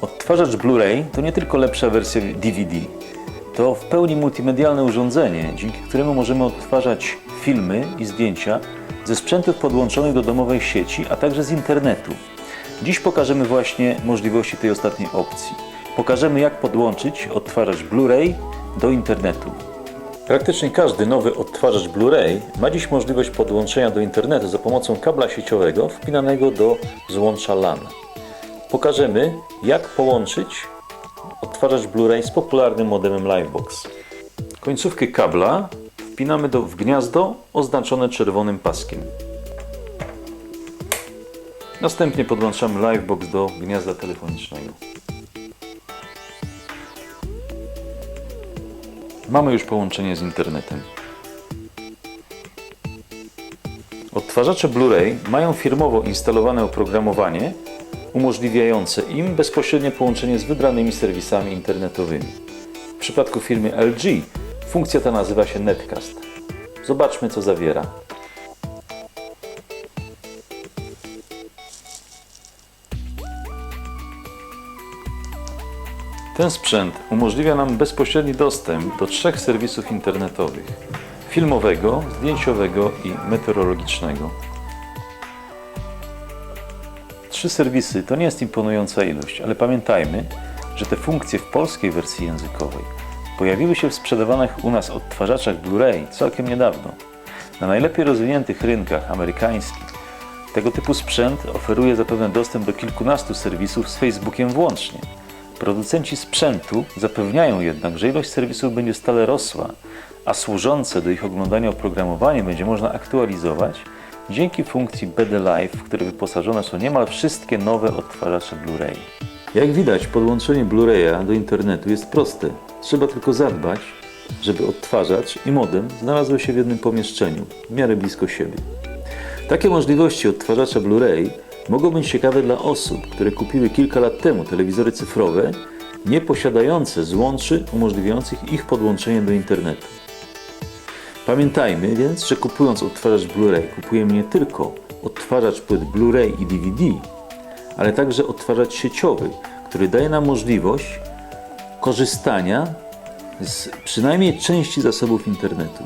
Odtwarzacz Blu-ray to nie tylko lepsza wersja DVD. To w pełni multimedialne urządzenie, dzięki któremu możemy odtwarzać filmy i zdjęcia ze sprzętów podłączonych do domowej sieci, a także z internetu. Dziś pokażemy właśnie możliwości tej ostatniej opcji. Pokażemy jak podłączyć odtwarzacz Blu-ray do internetu. Praktycznie każdy nowy odtwarzacz Blu-ray ma dziś możliwość podłączenia do internetu za pomocą kabla sieciowego wpinanego do złącza LAN. Pokażemy, jak połączyć odtwarzacz Blu-ray z popularnym modemem Livebox. Końcówkę kabla wpinamy do, w gniazdo oznaczone czerwonym paskiem. Następnie podłączamy Livebox do gniazda telefonicznego. Mamy już połączenie z internetem. Odtwarzacze Blu-ray mają firmowo instalowane oprogramowanie umożliwiające im bezpośrednie połączenie z wybranymi serwisami internetowymi. W przypadku firmy LG funkcja ta nazywa się Netcast. Zobaczmy co zawiera. Ten sprzęt umożliwia nam bezpośredni dostęp do trzech serwisów internetowych: filmowego, zdjęciowego i meteorologicznego. Trzy serwisy to nie jest imponująca ilość, ale pamiętajmy, że te funkcje w polskiej wersji językowej pojawiły się w sprzedawanych u nas odtwarzaczach Blu-ray całkiem niedawno. Na najlepiej rozwiniętych rynkach amerykańskich tego typu sprzęt oferuje zapewne dostęp do kilkunastu serwisów z Facebookiem włącznie. Producenci sprzętu zapewniają jednak, że ilość serwisów będzie stale rosła, a służące do ich oglądania oprogramowanie będzie można aktualizować dzięki funkcji BD Live, w które wyposażone są niemal wszystkie nowe odtwarzacze Blu-ray. Jak widać, podłączenie Blu-raya do internetu jest proste. Trzeba tylko zadbać, żeby odtwarzacz i modem znalazły się w jednym pomieszczeniu, w miarę blisko siebie. Takie możliwości odtwarzacza Blu-ray mogą być ciekawe dla osób, które kupiły kilka lat temu telewizory cyfrowe, nie posiadające złączy umożliwiających ich podłączenie do internetu. Pamiętajmy więc, że kupując odtwarzacz Blu-ray kupujemy nie tylko odtwarzacz płyt Blu-ray i DVD, ale także odtwarzacz sieciowy, który daje nam możliwość korzystania z przynajmniej części zasobów internetu.